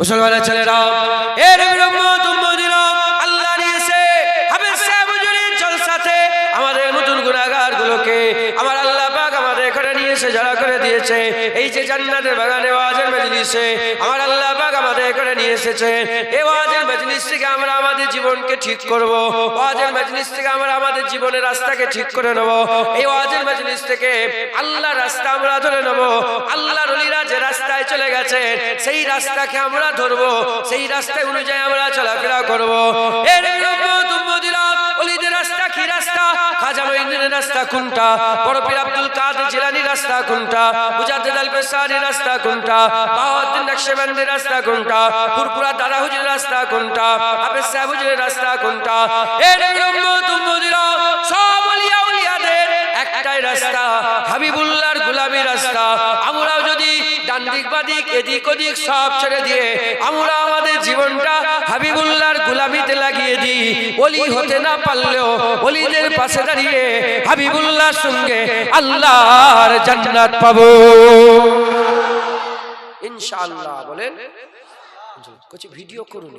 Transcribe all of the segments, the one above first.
মুসলমানের ছেলেরা এর আল্লাহ নিয়েছে আমাদের নতুন গুণাগার গুলোকে আমার আল্লাহ আমাদের এখানে নিয়েছে করে দিয়েছে। এই যে জান্নাতের বাগানে আওয়াজের মজলিসে আমার আল্লাহ পাক এখানে নিয়ে মজলিস থেকে জীবনকে ঠিক আমাদের জীবনের রাস্তাকে ঠিক করে নেব। এই ওয়াজের মজলিস থেকে আল্লাহ রাস্তা আমরা ধরে নেব। আল্লাহ রলিরা যে রাস্তায় চলে গেছে, সেই রাস্তাকে আমরা ধরবো। সেই রাস্তায় অনুযায়ী আমরা চলাফেরা করব। এর খাজা মঈনুদ্দিনের রাস্তা কোনটা? বড় রাস্তা কোনটা? মুজাদ্দিদ আল রাস্তা কোনটা? বাহাউদ্দিন নকশবন্দির রাস্তা কোনটা? একটাই রাস্তা, হাবিবুল্লাহর গোলামী রাস্তা। ডান দিক বাদিক এদিক ওদিক সব ছেড়ে দিয়ে আমরা আমাদের জীবনটা হাবিবুল্লাহর গোলামিতে লাগিয়ে দিই। ওলি হতে না পারলেও ওলিদের পাশে দাঁড়িয়ে হাবিবুল্লাহর সঙ্গে আল্লাহর জান্নাত পাবো। ইনশাআল্লাহ বলেন। কিছু ভিডিও করুন।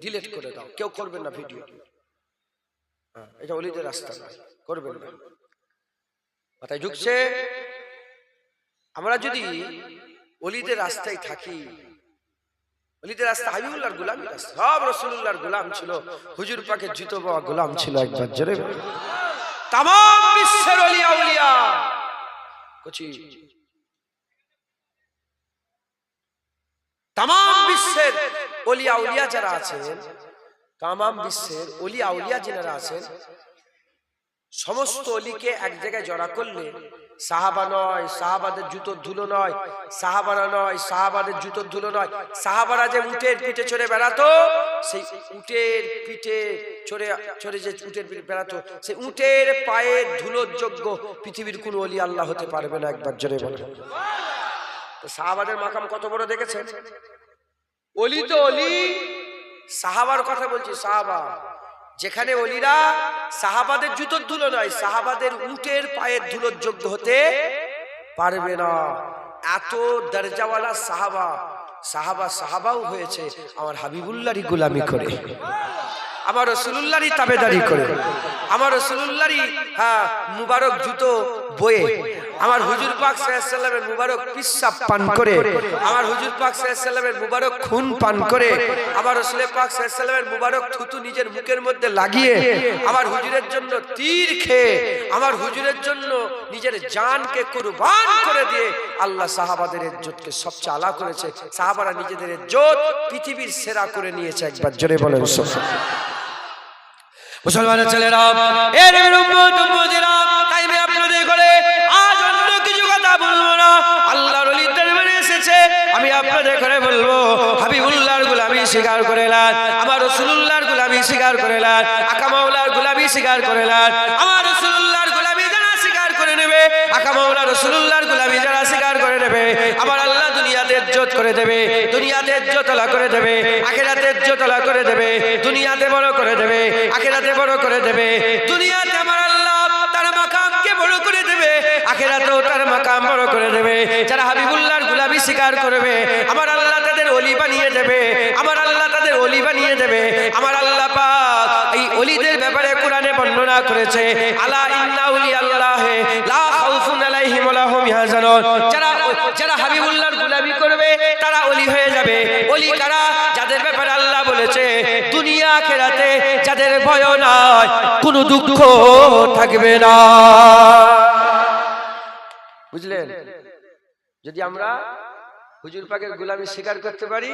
ডিলিট করে দাও। কেউ করবেন না ভিডিও। হ্যাঁ, এটা অলিদের রাস্তা। করবেন না। মাথায় ঢুকছে। আমরা যদি অলিদের রাস্তায় থাকি, অলিদের রাস্তা হাবিবুল্লাহর গোলাম সব রসুল্লাহর গোলাম ছিল। হুজুর পাকে জুতো বাবা গোলাম ছিল একবার, জোরে তাম বিশ্বের অলিয়া উলিয়া। কচি। তাম বিশ্বের অলিয়া উলিয়া যারা আছেন, তামাম বিশ্বের অলি আউলিয়া যারা আছেন, সমস্ত অলিকে এক জায়গায় জড়া করলে সাহাবা নয় সাহাবাদের জুতোর ধুলো নয় সাহাবারা নয় সাহাবাদের জুতোর ধুলো নয়। সাহাবারা যে উটের পিঠে চড়ে বেড়াতো সেই উটের পিঠে চড়ে চড়ে যে উটের পিঠে বেড়াতো সেই উটের পায়ের ধুলোর যোগ্য পৃথিবীর কোন অলি আল্লাহ হতে পারবে না একবার জোরে বলে সাহাবাদের মাকাম কত বড় দেখেছেন? অলি তো অলি। সাহাবার কথা বলছি সাহাবা। যেখানে অলিরা সাহাবাদের জুতোর ধুলো নয়, সাহাবাদের উটের পায়ের ধুলোর যোগ্য হতে পারবে না। এত দরজাওয়ালা সাহাবা সাহাবা সাহাবাও হয়েছে আমার হাবিবুল্লাহরই গোলামি করে। আমার রসুল্লাহরই তাবেদারি করে। আমার রসুল্লাহরই হ্যাঁ মুবারক জুতো বয়ে। আমার হুজুর পাক সাল্লামের মুবারক পিসাব পান করে। আমার হুজুর পাক সাল্লামের মুবারক খুন পান করে। আমার রসুলের পাক সাল্লামের মুবারক থুতু নিজের মুখের মধ্যে লাগিয়ে আমার হুজুরের জন্য তীর খেয়ে, আমার হুজুরের জন্য নিজের জানকে কুরবান করে দিয়ে আল্লাহ সাহাবাদের ইজ্জতকে সবচেয়ে আলা করেছে। সাহাবারা নিজেদের ইজ্জত পৃথিবীর সেরা করে নিয়েছে একবার। জোরে বলেন মুসলমানের ছেলেরা করে না আমার রাসূলুল্লাহর গোলামি স্বীকার করে নেবে আকা মাওলা রাসূলুল্লাহর গোলামি যারা স্বীকার করে নেবে আমার আল্লাহ দুনিয়াতে ইজ্জত করে দেবে, দুনিয়াতে ইজ্জত আলা করে দেবে, আখিরাতে ইজ্জত আলা করে দেবে, দুনিয়াতে বড় করে দেবে, আখিরাতে বড় করে দেবে। দুনিয়াতে আমার আল্লাহ তার মাকামকে বড় করে দেবে, আখিরাতেও তার মাকাম বড় করে দেবে। যারা হাবিবুল্লাহর গুলামি স্বীকার করবে, আমার আল্লাহ তাদের অলি বানিয়ে দেবে, আমার আল্লাহ তাদের অলি বানিয়ে দেবে। আমার আল্লাহ পাক এই অলিদের ব্যাপারে কোরআনে বর্ণনা করেছে, আলা ইন্না উলি আল্লাহ লা খাউফুন আলাইহিম ওয়া ইয়াহজানুন। যারা যারা হাবিবুল্লাহর অলি হয়ে যাবে। অলি কারা? যাদের ব্যাপারে আল্লাহ বলেছে, দুনিয়া, আখিরাতে যাদের ভয় নাই, কোনো দুঃখ থাকবে না। বুঝলেন? যদি আমরা হুজুর পাকের গুলামি স্বীকার করতে পারি,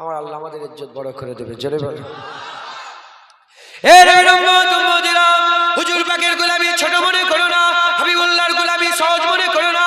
আমার আল্লাহ আমাদের ইজ্জত বড় করে দেবে। জোরে বলে। হুজুর পাকের গোলামি ছোট মনে করো না, হাবিবুল্লাহর গোলামি সহজ মনে করো না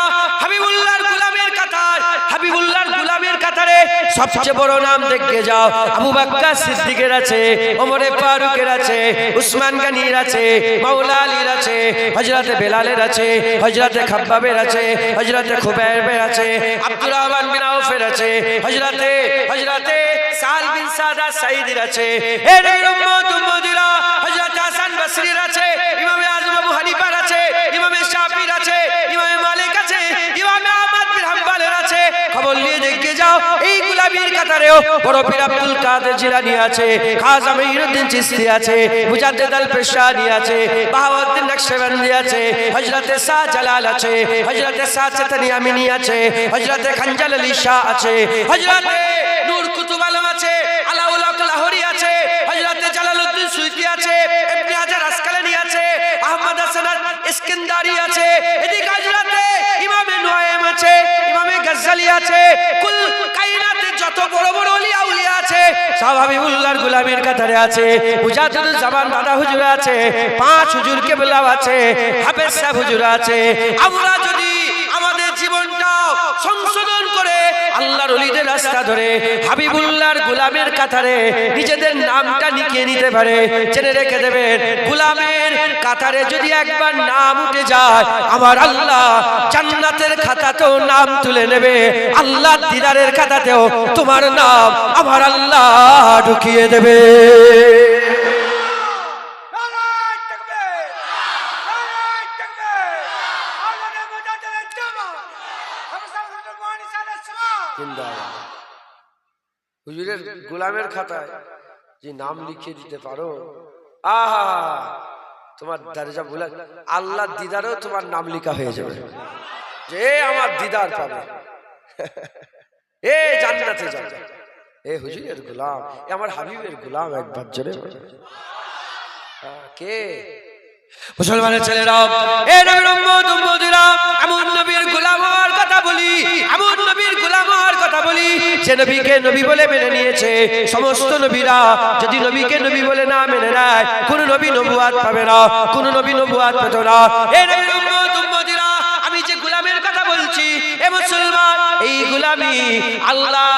সবচেয়ে বড় নাম দেখে যাও। আবু বাক্কা সিদ্দিকের আছে, ওমরে ফারুকের আছে, উসমান গানির আছে, মাওলা আলীর আছে, হযরতে বেলালের আছে, হযরতে খাব্বাবের আছে, হযরতে খুবাইবের আছে, আব্দুর রহমান বিন আউফের আছে, হযরতে হযরতে সাল বিন সাদা সাইদির আছে। এর উম্মত! কাতারেও বড় পীর আব্দুল কাদের জিলানী আছে খাজা মঈনুদ্দিন চিশতি আছে, মুজাদ্দিদ আল পেশানি আছে, বাহাউদ্দিন নকশবন্দি আছে, হযরতে শাহ জালাল আছে, হযরতে শাহ চেতনি আমিনী আছে, হযরতে খঞ্জাল আলী শাহ আছে, হযরতে নূর কুতুব আলম আছে, আলাউল হক লাহোরি আছে, হযরতে জালালউদ্দিন সুইতি আছে, ইবনে হাজার আসকালানি আছে, আহমদ হাসান ইস্কন্দারি আছে, এদিকে হযরতে ইমামে নুয়াইম আছে, ইমামে গজ্জালি আছে বড় বড় আছে গোলামের আছে। হুজুর আছে, পাঁচ হুজুর আছে আমরা যদি আমাদের জীবনটা সংশোধন করে আল্লাহর রাস্তা ধরে হাবিবুল্লাহর গোলামের কাতারে নিজেদের নামটা লিখিয়ে নিতে পারে। জেনে রেখে দেবেন, গোলামের কাতারে যদি একবার নাম উঠে যায়, আমার আল্লাহ জান্নাতের খাতাতেও নাম তুলে নেবে। আল্লাহ দিদারের খাতাতেও তোমার নাম আমার আল্লাহ ঢুকিয়ে দেবে নারায় তাকবীর নারায় তাকবীর আল্লাহর মুজাদ্দিদের জামান হামসা হুজুর মানি সালাম হুজুরের গোলামের খাতায় যে নাম লিখে দিতে পারো। আহা! তোমার দরজা বলে আল্লাহ দিদারও তোমার নাম লেখা হয়ে যাবে। যে আমার দিদার পাবে। এ জান্নাতে যাবে এ হুজুরের গোলাম, এ আমার হাবিবের গোলাম একবার জোরে। কে? মুসলমানের ছেলেরা এ নবীর উম্মত নবীর গোলাম হওয়ার কথা বলি, এমন নবীর কথা বলি, যে নবীকে নবী বলে মেনে নিয়েছে। সমস্ত নবীরা যদি নবীকে নবী বলে না মেনে নেয়, কোন নবী নবুয়াত পাবে না, কোন নবী নবুয়াত পেত না। আমি যে গোলামের কথা বলছি, এ মুসলমান, এই গোলামি আল্লাহ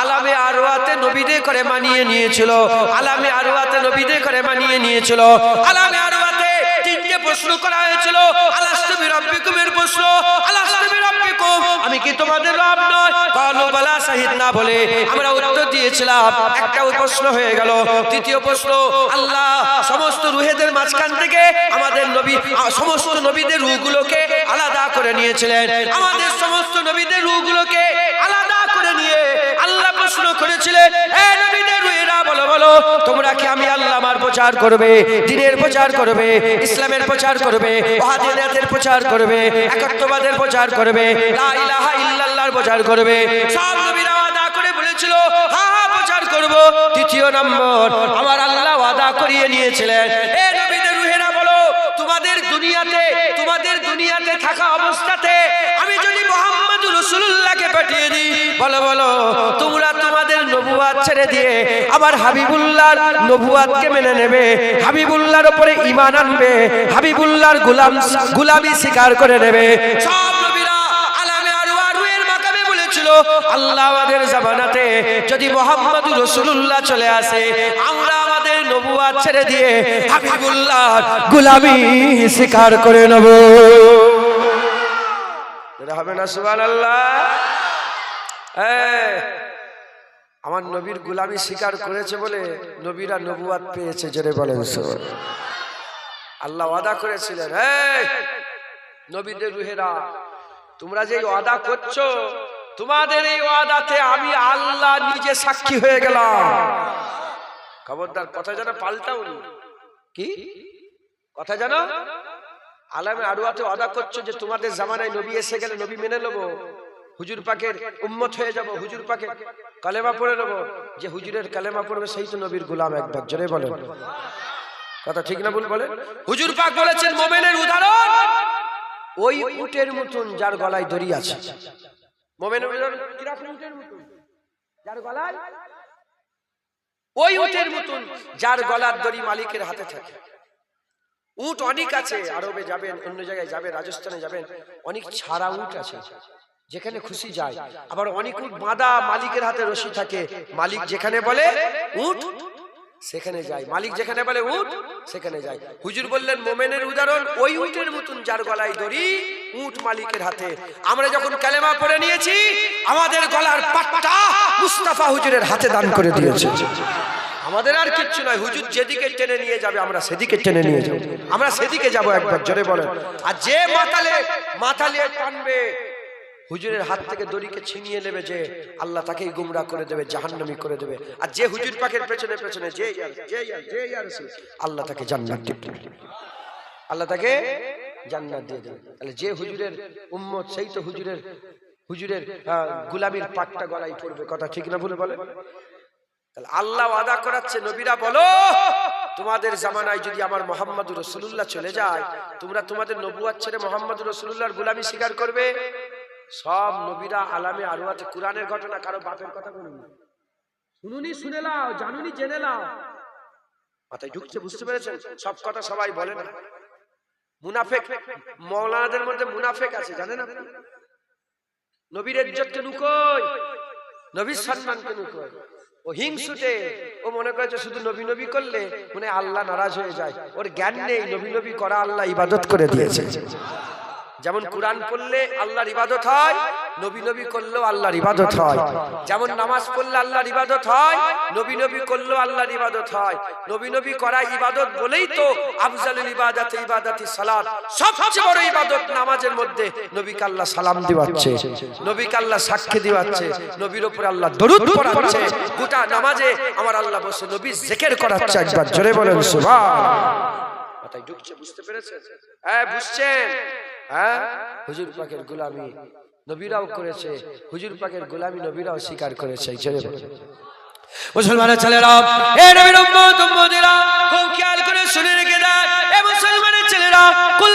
আলামে আরওয়াতে নবীদের করে মানিয়ে নিয়েছিল। আলামে আরওয়াতে নবীদের করে মানিয়ে নিয়েছিল। আলামে আরওয়াতে তিনটে প্রশ্ন করা হয়েছিল। আলাস্তবি রব্বিকুমের প্রশ্ন রব্বিকুম আমি কি তোমাদের রব নয় কালু বালা শাহিদ না বলে আমরা উত্তর দিয়েছিলাম। একটা প্রশ্ন হয়ে গেল। তৃতীয় প্রশ্ন, আল্লাহ সমস্ত রুহেদের মাঝখান থেকে আমাদের নবী সমস্ত নবীদের রুহগুলোকে আলাদা করে নিয়েছিলেন। আমাদের সমস্ত নবীদের নিয়ে বলো বলো, তোমরা কি আমি আল্লাহ আমার প্রচার করবে, দিনের প্রচার করবে, ইসলামের প্রচার করবে ওয়াহাদিয়াতের প্রচার করবে, একত্ববাদের প্রচার করবে প্রচার করবে? তৃতীয় নম্বর, আমার আল্লাহ ওয়াদা করিয়ে নিয়েছিলেন। এ নবীদের রুহেরা, বলো, তোমাদের দুনিয়াতে তোমাদের দুনিয়াতে থাকা অবস্থাতে আমি যদি মোহাম্মদ রসুল্লাহকে পাঠিয়ে দিই। বলো বলো, তোমরা তোমাদের নবুয়াত ছেড়ে দিয়ে আবার হাবিবুল্লাহর নবুয়াতকে মেনে নেবে। হাবিবুল্লাহর উপরে ইমান আনবে। হাবিবুল্লাহর গোলাম, গোলামি স্বীকার করে নেবে। সব আল্লাহ আমাদের জামানাতে যদি মোহাম্মদ রসুল্লাহ চলে আসে, আমরা আমাদের নবুয়াত ছেড়ে দিয়ে হাবিবুল্লাহ গোলামি স্বীকার করে নেব। এটা হবে না সুবহানাল্লাহ এই, আমার নবীর গোলামি স্বীকার করেছে বলে নবীরা নবুয়াত পেয়েছে জেনে বলেন। আল্লাহ ওয়াদা করেছিলেন এই নবীদের রুহেরা তোমরা যে ওয়াদা করছ তোমাদের এই ওয়াদাতে আমি আল্লাহ নিজে সাক্ষী হয়ে গেলাম খবরদার কথা যেন পাল্টাও। কি কথা জানো আলামে আড়ুয়াতে ওয়াদা করছ যে তোমাদের জামানায় নবী এসে গেলে নবী মেনে নেব? হুজুর পাকের উম্মত হয়ে যাব, হুজুর পাকে কালেমা পড়ে নেব। যে হুজুরের কালেমা পড়বে সেই তো নবীর গোলাম একবার, জোরে বলেন। কথা ঠিক না ভুল বলে হুজুর পাক বলেছেন, মোমেনের উদাহরণ, ওই উটের মতন যার গলায় দড়ি আছে। মোমেনের উদাহরণ উটের মতন? যার গলায়? ওই উটের মতন যার গলার দড়ি মালিকের হাতে থাকে। উট অনেক আছে, আরবে যাবেন, অন্য জায়গায় যাবেন, রাজস্থানে যাবেন, অনেক ছাড়া উট আছে। যেখানে খুশি যায়। আবার অনেক উট বাঁধা মালিকের হাতে রশি থাকে। মালিক যেখানে বলে, উট সেখানে যায়। মালিক যেখানে বলে, উট সেখানে যায়। হুজুর বললেন, মোমেনের উদাহরণ, ওই উটের মতন যার গলায় দড়ি, উট মালিকের হাতে। আমরা যখন কালেমা পড়ে নিয়েছি, আমাদের গলার পাট্টা মুস্তাফা হুজুরের হাতে দান করে দিয়েছে। আমাদের আর কিচ্ছু নয়। হুজুর যেদিকে টেনে নিয়ে যাবে আমরা সেদিকে টেনে নিয়ে যাব। আমরা সেদিকে যাব একবার জোরে বলেন। আর যে মাতালে মাতালে টানবে হুজুরের হাত থেকে দড়িকে ছিনিয়ে নেবে যে আল্লাহ তাকেই গুমরা করে দেবে জাহান্নামি করে দেবে। আর যে হুজুর পাকের পেছনে পেছনে যে আল্লাহ তাকে জান্নাত দিবে। আল্লাহ তাকে জান্নাত দিয়ে দেবে। তাহলে যে হুজুরের উম্মত সেই তো হুজুরের হুজুরের গুলামির পাটটা গলায় পড়বে। কথা ঠিক না বলে বলে তাহলে আল্লাহ আদা করাচ্ছে নবীরা বলো তোমাদের জামানায় যদি আমার মোহাম্মদ রসুল্লাহ চলে যায় তোমরা তোমাদের নবুয়াত ছেড়ে মোহাম্মদ রসুল্লাহর গুলামি স্বীকার করবে? সব নবীরা আলামে আরও আছে কোরআনের ঘটনা কারও বাপের কথা বলুন। শুনুনি শুনে লাও জানুনি জেনে লাও মাথায় ঢুকছে বুঝতে পেরেছেন? সব কথা সবাই বলে না। মুনাফেক মৌলানাদের মধ্যে মুনাফেক আছে জানেন আপনি? নবীর ইজ্জতকে লুকোয় নবীর সম্মানকে লুকোয় ও হিংসুটে, ও মনে করে যে শুধু নবী নবী করলে মনে আল্লাহ নারাজ হয়ে যায়। ওর জ্ঞান নেই, নবী নবী করা আল্লাহ ইবাদত করে দিয়েছে। যেমন কোরআন করলে আল্লাহর ইবাদত হয় নবী নবী করলেও আল্লাহর ইবাদত হয়। যেমন নামাজ পড়লে আল্লাহর ইবাদত হয়, নবী নবী করলেও আল্লাহর ইবাদত হয়। নবী নবী করা ইবাদত বলেই তো আফজালুল ইবাদাতে ইবাদাতি সালাত। সবচেয়ে বড় ইবাদত নামাজের মধ্যে নবীকে আল্লাহ সালাম দিওয়াচ্ছে, নবীকে আল্লাহ সাক্ষী দিওয়াচ্ছে, নবীর উপরে আল্লাহ দরুদ পড়াচ্ছে। গোটা নামাজে আমার আল্লাহ বসে নবী জিকির করাচ্ছে একবার, জোরে বলেন, সুবহান মাথায় ঢুকছে, বুঝতে পেরেছেন? হ্যাঁ বুঝছেন? হ্যাঁ? হুজুর পাকের গোলামি। নবীরাও করেছে, হুজুর পাকের গোলামি নবীরাও স্বীকার করেছে ছেলে মুসলমানের ছেলেরা, এ নবীর উম্মত, উম্মতেরা, খুব খেয়াল করে শুনে রেখে দেয়। এ মুসলমানের ছেলেরা, কুল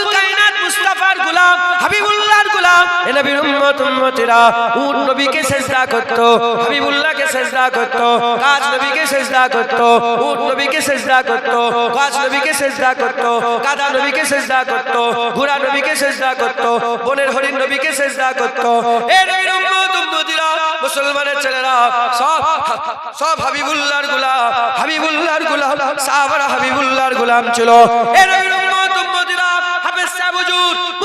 মুস্তাফার গোলাম, হাবিবুল্লাহর গোলাম, এ নবীর উম্মত, উম্মতিরা, উট নবীকে সেজদা করত, হাবিবুল্লাহকে সেজদা করত, গাছ নবীকে সেজদা করত, উট নবীকে সেজদা করত, গাছ নবীকে সেজদা করত গাদা নবীকে সেজদা করত, ঘোড়া নবীকে সেজদা করত, বনের হরিণ নবীকে সেজদা করত। এ নবীর উম্মত, উম্মতিরা, মুসলমানের ছেলেরা, সব সব হাবিবুল্লাহর গোলাম হাবিবুল্লাহর গোলাম, সাহাবারা হাবিবুল্লাহর গোলাম ছিল। এ নবীর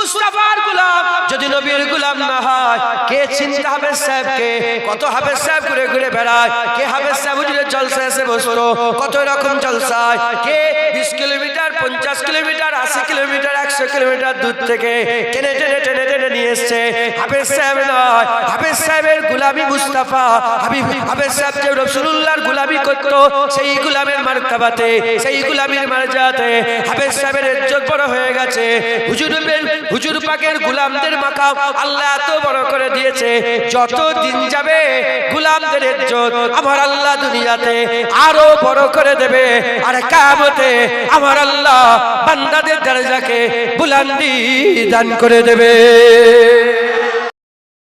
মুস্তাফার গোলাম, যদি নবীর গোলাম না হয়, কে চিন্তা হাফেজ সাহেবকে? কত হবে সাহেব ঘুরে ঘুরে বেড়ায়? কে হাফেজ সাহেব হুজুরের জলসা এসে বসল? কত রকম জলসায়? কে বিশ কিলোমিটার পঞ্চাশ কিলোমিটার, আশি কিলোমিটার, একশো কিলোমিটার দূর থেকে টেনে টেনে টেনে টেনে নিয়ে এসছে হাফেজ সাহেব নয়, হাফেজ সাহেবের গুলামি মুস্তাফা, হাবিব, হাফেজ সাহেব যে রসুল্লাহর গুলামি করতো, সেই গুলামের মার্কাবাতে, সেই গুলামির মার্জাতে হাফেজ সাহেবের ইজ্জত বড় হয়ে গেছে। হুজুরের হুজুর পাকের গুলামদের মাকাম আল্লাহ এত বড় করে দিয়েছে, যত দিন যাবে গুলামদের ইজ্জত আমার আল্লাহ দুনিয়াতে আরও বড় করে দেবে, আর কামতে আমার আল্লাহ বান্দাদের দরজাকে বুলান্দি দান করে দেবে।